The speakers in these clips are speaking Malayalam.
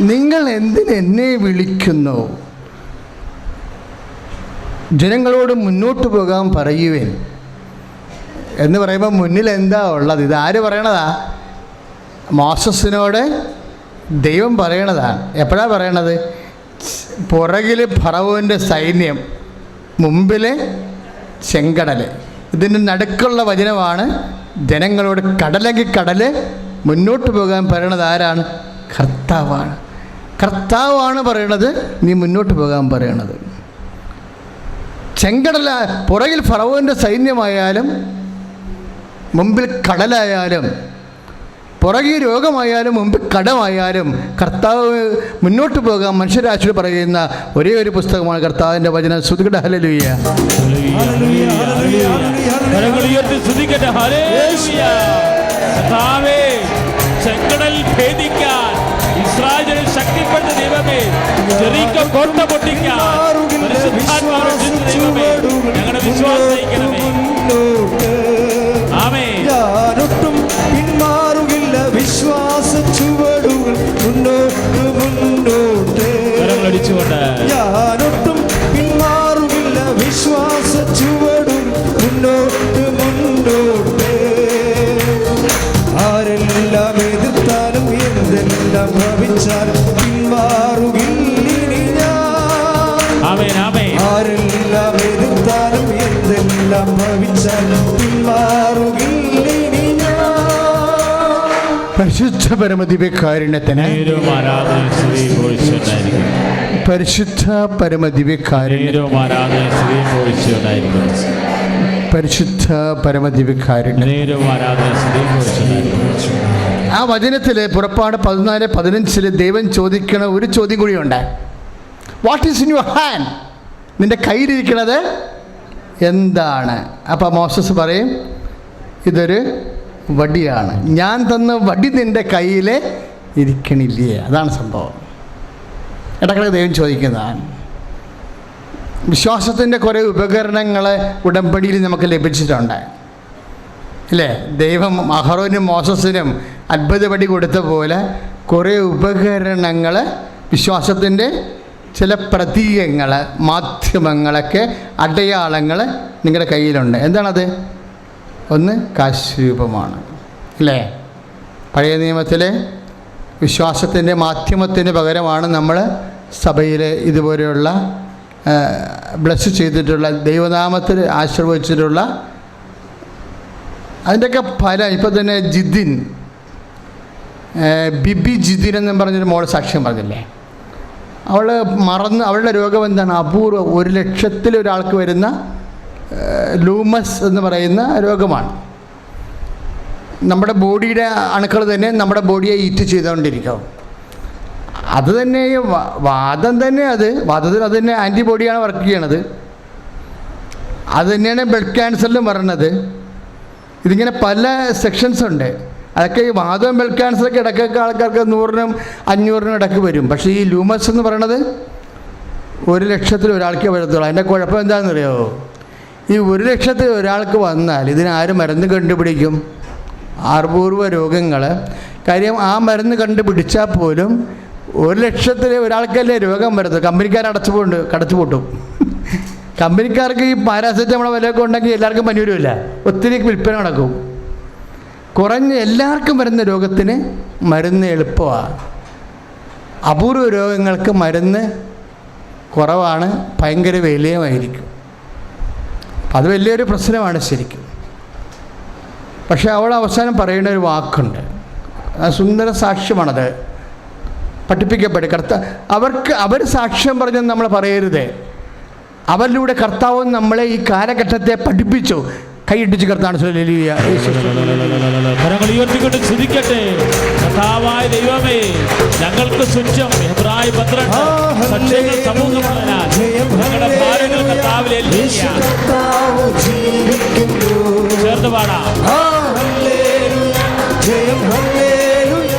നിങ്ങൾ എന്തിന് എന്നെ വിളിക്കുന്നു? ജനങ്ങളോട് മുന്നോട്ട് പോകാൻ പറയുവേൻ. എന്ന് പറയുമ്പോൾ മുന്നിൽ എന്താ ഉള്ളത്? ഇത് ആര് പറയണതാ? മോസസിനോട് ദൈവം പറയണതാണ് എപ്പോഴാണ് പറയണത്? പുറകിൽ ഫറവോന്റെ സൈന്യം മുമ്പിൽ ചെങ്കടൽ ഇതിന്റെ നടുക്കുള്ള വചനമാണ് ജനങ്ങളോട് കടലെങ്കിൽ കടൽ മുന്നോട്ട് പോകാൻ പറയണത് ആരാണ്? കർത്താവാണ്. കർത്താവാണ് പറയണത് നീ മുന്നോട്ട് പോകാൻ പറയണത്. ചെങ്കടല പുറകിൽ ഫറവോന്റെ സൈന്യമായാലും മുമ്പിൽ കടലായാലും പുറകിൽ രോഗമായാലും മുമ്പിൽ കടമായാലും കർത്താവ് മുന്നോട്ട് പോകാൻ മനുഷ്യരാശിയോട് പറയുന്ന ഒരേ ഒരു പുസ്തകമാണ് കർത്താവിന്റെ വചനം. ശ്രുതികട ഹല്ലേലൂയ. കർത്താവേ ചെങ്കടൽ ഇസ്രായേലിൽ ശക്തിപ്പെട്ട ദൈവമേ ചെറിയ കോട്ട പൊട്ടിക്കാൻ ദൈവമേ ഞങ്ങളുടെ വിശ്വാസം നയിക്കണമേ ആമേ ഞാനൊട്ടും പിന്മാറുകില്ല വിശ്വാസ ചുവടുകൾ മുന്നോട്ട് മുന്നോട്ട്. കരങ്ങളടിച്ചുകൊണ്ട് ഞാനൊട്ടും പിന്മാറുകില്ല വിശ്വാസ ചുവടുകൾ മുന്നോട്ട് മുന്നോട്ട്. ആരെല്ലാം എതിർത്താലും എന്തെല്ലാം ഭവിച്ചാലും പിന്മാറുകില്ലിനി ഞാൻ ആരെല്ലാം എതിർത്താലും എന്തെല്ലാം ഭവിച്ചാലും പിന്മാറുകില്ലിനി ഞാൻ പരിശുദ്ധ പരമദിവ്യകാരുണ്യത്തിന് പരിശുദ്ധ പരമദിവ്യകാരുണ്യ പരിശുദ്ധ പരമദിവ്യകാരുണ്യം ആ വചനത്തിൽ പുറപ്പാട് പതിനാല് പതിനഞ്ചിൽ ദൈവം ചോദിക്കണ ഒരു ചോദ്യം കൂടിയുണ്ട്. What is in your hand നിന്റെ കയ്യിലിരിക്കണത് എന്താണ്? അപ്പോൾ മോസസ് പറയും ഇതൊരു വടിയാണ്. ഞാൻ തന്ന വടി നിന്റെ കയ്യിൽ ഇരിക്കണില്ലേ? അതാണ് സംഭവം. ഇടക്കിടക്ക് ദൈവം ചോദിക്കുന്നതാണ്. വിശ്വാസത്തിന്റെ കുറേ ഉപകരണങ്ങൾ ഉടമ്പടിയിൽ നമുക്ക് ലഭിച്ചിട്ടുണ്ട്. അല്ലേ ദൈവം അഹറോനും മോസസിനും അത്ഭുതപടി കൊടുത്ത പോലെ കുറേ ഉപകരണങ്ങൾ വിശ്വാസത്തിന്റെ ചില പ്രതീകങ്ങൾ മാധ്യമങ്ങളൊക്കെ അടയാളങ്ങൾ നിങ്ങളുടെ കയ്യിലുണ്ട്. എന്താണത്? ഒന്ന് കാശുരൂപമാണ്. അല്ലേ? പഴയ നിയമത്തിലെ വിശ്വാസത്തിന്റെ മാധ്യമത്തിന് പകരമാണ് നമ്മൾ സഭയിൽ ഇതുപോലെയുള്ള ബ്ലസ് ചെയ്തിട്ടുള്ള ദൈവനാമത്തിൽ ആശ്രയിച്ചിട്ടുള്ള അതിന്റെയൊക്കെ ഫലം ഇപ്പോൾ തന്നെ ഏഹ് ബിബി ജിതിൻ എന്നും പറഞ്ഞൊരു മോൾ സാക്ഷ്യം പറഞ്ഞില്ലേ? അവൾ മറന്ന് അവളുടെ രോഗം എന്താണ്? അപൂർവം ഒരു ലക്ഷത്തിൽ ഒരാൾക്ക് വരുന്ന ലൂമസ് എന്ന് പറയുന്ന രോഗമാണ്. നമ്മുടെ ബോഡിയുടെ അണുക്കൾ തന്നെ നമ്മുടെ ബോഡിയെ ഈറ്റ് ചെയ്തുകൊണ്ടിരിക്കും. അത് തന്നെ വാദം തന്നെ അത്. വാദത്തിൽ അത് തന്നെ ആന്റിബോഡിയാണ് വർക്ക് ചെയ്യണത്. അത് തന്നെയാണ് ബ്ലഡ് ക്യാൻസറിലും പറയണത് ഇതിങ്ങനെ പല സെക്ഷൻസ് ഉണ്ട്. അതൊക്കെ ഈ വാതകം ബെൽ ക്യാൻസറൊക്കെ ഇടയ്ക്കൊക്കെ ആൾക്കാർക്ക് നൂറിനും അഞ്ഞൂറിനും ഇടയ്ക്ക് വരും. പക്ഷേ ഈ ലൂമസ് എന്ന് പറയണത് ഒരു ലക്ഷത്തിൽ ഒരാൾക്കേ വരത്തുള്ളൂ. അതിന്റെ കുഴപ്പം എന്താണെന്നറിയാമോ ഈ ഒരു ലക്ഷത്തിൽ ഒരാൾക്ക് വന്നാൽ ഇതിനാരും മരുന്ന് കണ്ടുപിടിക്കും? അപൂർവ രോഗങ്ങൾ കാര്യം ആ മരുന്ന് കണ്ടുപിടിച്ചാൽ പോലും ഒരു ലക്ഷത്തിൽ ഒരാൾക്കല്ലേ രോഗം വരുന്നത് കമ്പനിക്കാർ അടച്ചു പോണ്ട് കടച്ചു പൊട്ടും. കമ്പനിക്കാർക്ക് ഈ പാരാസെറ്റമോൾ വിലയൊക്കെ ഉണ്ടെങ്കിൽ എല്ലാവർക്കും പനി വരുമില്ല ഒത്തിരി വിൽപ്പന നടക്കും. കുറഞ്ഞ എല്ലാവർക്കും വരുന്ന രോഗത്തിന് മരുന്ന് എളുപ്പമാണ് അപൂർവ രോഗങ്ങൾക്ക് മരുന്ന് കുറവാണ് ഭയങ്കര വിലയുമായിരിക്കും. അത് വലിയൊരു പ്രശ്നമാണ് ശരിക്കും. പക്ഷെ അവൾ അവസാനം പറയുന്ന ഒരു വാക്കുണ്ട്. സുന്ദര സാക്ഷ്യമാണത്. പഠിപ്പിക്കപ്പെടും. കർത്ത അവർക്ക് അവർ സാക്ഷ്യം പറഞ്ഞെന്ന് നമ്മൾ പറയരുത്. അവരിലൂടെ കർത്താവ് നമ്മളെ ഈ കാലഘട്ടത്തെ പഠിപ്പിച്ചു. കൈയിട്ടിച്ച് ചേർത്താണ് കരങ്ങൾ ഉയർത്തിക്കൊണ്ട് സ്തുതിക്കട്ടെ കഥാവായ ദൈവമേ ഞങ്ങൾക്ക് എബ്രായ പന്ത്രണ്ട്. സത്യങ്ങൾ സമൂഹമുള്ളതിനാൽ ഞങ്ങളുടെ ഭാരങ്ങൾ കർത്താവിൽ യേശു കർത്താവ് ജീവിക്കുന്നു. ചേർന്ന് പാടാം. ഹല്ലേലൂയ, ജയം ഹല്ലേലൂയ,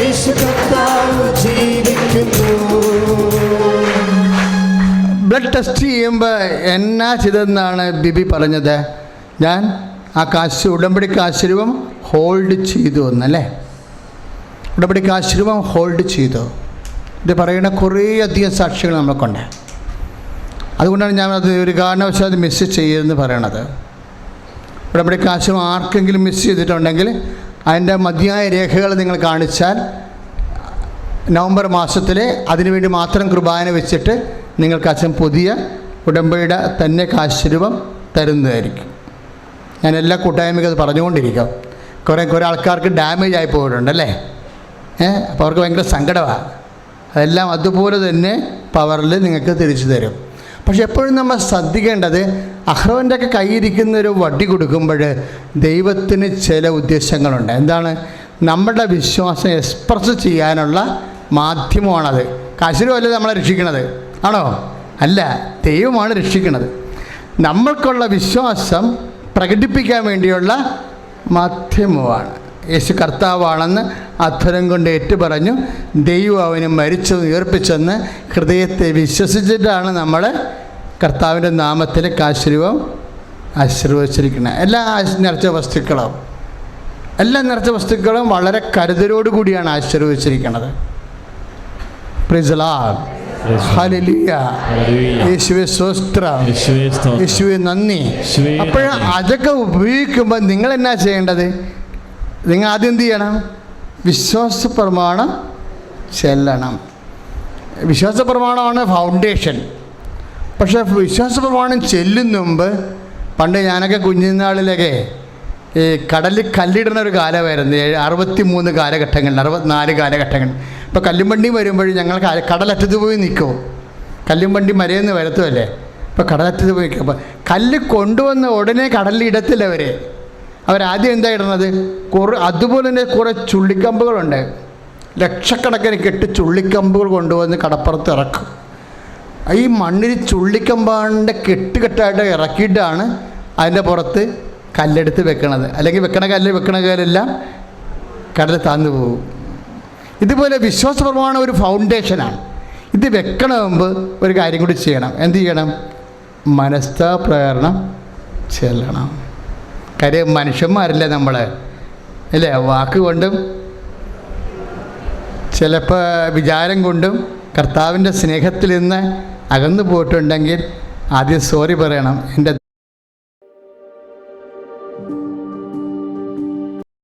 യേശു കർത്താവ് ജീവിക്കുന്നു. ബ്ലഡ് ടെസ്റ്റ് ചെയ്യുമ്പോൾ എന്നാ ചെയ്തെന്നാണ് ബിബി പറഞ്ഞത്? ഞാൻ ആ കാശ് ഉടമ്പടി കാശ്രൂപം ഹോൾഡ് ചെയ്തു എന്നല്ലേ? ഉടമ്പടി കാശ്രൂപം ഹോൾഡ് ചെയ്തു. ഇത് പറയുന്ന കുറേയധികം സാക്ഷികൾ നമ്മൾക്കുണ്ട്. അതുകൊണ്ടാണ് ഞാൻ അത് ഒരു കാരണവശാൽ മിസ് ചെയ്യരുതെന്ന് പറയണത്. ഉടമ്പടി കാശും ആർക്കെങ്കിലും മിസ് ചെയ്തിട്ടുണ്ടെങ്കിൽ അതിന്റെ മതിയായ രേഖകൾ നിങ്ങൾ കാണിച്ചാൽ നവംബർ മാസത്തിൽ അതിനുവേണ്ടി മാത്രം കുർബാന വെച്ചിട്ട് നിങ്ങൾക്ക് അച്ഛൻ പുതിയ ഉടമ്പയുടെ തന്നെ കാശ് രൂപം തരുന്നതായിരിക്കും. ഞാൻ എല്ലാ കൂട്ടായ്മയ്ക്കും അത് പറഞ്ഞുകൊണ്ടിരിക്കാം. കുറേ കുറേ ആൾക്കാർക്ക് ഡാമേജ് ആയി പോയിട്ടുണ്ട് അല്ലേ? ഏഹ് അപ്പോൾ അവർക്ക് ഭയങ്കര സങ്കടമാണ് അതെല്ലാം അതുപോലെ തന്നെ പവറിൽ നിങ്ങൾക്ക് തിരിച്ചു തരും. പക്ഷെ എപ്പോഴും നമ്മൾ ശ്രദ്ധിക്കേണ്ടത് അഹ്റോന്റെ ഒക്കെ കയ്യിരിക്കുന്ന ഒരു വടി കൊടുക്കുമ്പോൾ ദൈവത്തിന് ചില ഉദ്ദേശങ്ങളുണ്ട്. എന്താണ്? നമ്മുടെ വിശ്വാസം എക്സ്പ്രസ് ചെയ്യാനുള്ള മാധ്യമമാണത്. കാശിരുമല്ല നമ്മളെ രക്ഷിക്കണത്? ആണോ? അല്ല ദൈവമാണ് രക്ഷിക്കുന്നത് നമ്മൾക്കുള്ള വിശ്വാസം പ്രകടിപ്പിക്കാൻ വേണ്ടിയുള്ള മാധ്യമമാണ്. യേശു കർത്താവാണെന്ന് അധ്വരം കൊണ്ട് ഏറ്റുപറഞ്ഞു ദൈവം അവന് മരിച്ചു ഉയർപ്പിച്ചെന്ന് ഹൃദയത്തെ വിശ്വസിച്ചിട്ടാണ് നമ്മൾ കർത്താവിന്റെ നാമത്തിൽ കാശ്രൂപം ആശീർവദിച്ചിരിക്കുന്നത്. എല്ലാ നിറച്ച വസ്തുക്കളും എല്ലാ നിറച്ച വസ്തുക്കളും വളരെ കരുതലോടുകൂടിയാണ് ആശീർവദിച്ചിരിക്കുന്നത്. പ്രിസലാ. യേശുവെ സ്വസ്ത്രം യേശുവേ സ്തോത്രം. യേശുവെ നന്ദി. യേശുവേ അപ്പോൾ അതൊക്കെ ഉപയോഗിക്കുമ്പോൾ നിങ്ങൾ എന്നാ ചെയ്യേണ്ടത്? നിങ്ങൾ ആദ്യം എന്ത് ചെയ്യണം? വിശ്വാസ പ്രമാണം ചെല്ലണം. വിശ്വാസ പ്രമാണമാണ് ഫൗണ്ടേഷൻ പക്ഷെ വിശ്വാസ പ്രമാണം ചെല്ലുന്നുമ്പ് പണ്ട് ഞാനൊക്കെ കുഞ്ഞുനാളിലൊക്കെ ഈ കടലിൽ കല്ലിടുന്ന ഒരു കാലമായിരുന്നു. അറുപത്തി മൂന്ന് കാലഘട്ടങ്ങളിൽ അറുപത്തിനാല് കാലഘട്ടങ്ങൾ ഇപ്പോൾ കല്ലുംവണ്ടി വരുമ്പോൾ ഞങ്ങൾ കടലറ്റത്ത് പോയി നിൽക്കുമോ കല്ലുംവണ്ടി മരയെന്ന് വരത്തുമല്ലേ ഇപ്പോൾ കടലറ്റത്ത് പോയി നിൽക്കും. അപ്പോൾ കല്ല് കൊണ്ടുവന്ന ഉടനെ കടലിൽ ഇടത്തില്ല അവർ അവരാദ്യം എന്താ ഇടുന്നത്? കുറേ അതുപോലെ തന്നെ കുറേ ചുള്ളിക്കമ്പുകളുണ്ട്. ലക്ഷക്കണക്കിന് കെട്ട് ചുള്ളിക്കമ്പുകൾ കൊണ്ടുവന്ന് കടപ്പുറത്ത് ഇറക്കും. ഈ മണ്ണിൽ ചുള്ളിക്കമ്പാണ്ട് കെട്ടുകെട്ടായിട്ട് ഇറക്കിയിട്ടാണ് അതിന്റെ പുറത്ത് കല്ലെടുത്ത് വെക്കണത്. അല്ലെങ്കിൽ വെക്കണ കല്ല് വെക്കണ കല്ലെല്ലാം കടൽ താന്നു പോകും. ഇതുപോലെ വിശ്വാസ പ്രമാണം ഒരു ഫൗണ്ടേഷനാണ് ഇത് വെക്കണ മുമ്പ് ഒരു കാര്യം കൂടി ചെയ്യണം. എന്ത് ചെയ്യണം? മനസ്ഥ പ്രേരണം ചെല്ലണം. കാര്യം മനുഷ്യന്മാരല്ലേ നമ്മൾ അല്ലേ? വാക്ക് കൊണ്ടും ചിലപ്പോൾ വിചാരം കൊണ്ടും കർത്താവിന്റെ സ്നേഹത്തിൽ നിന്ന് അകന്നു പോയിട്ടുണ്ടെങ്കിൽ ആദ്യം സോറി പറയണം. എന്റെ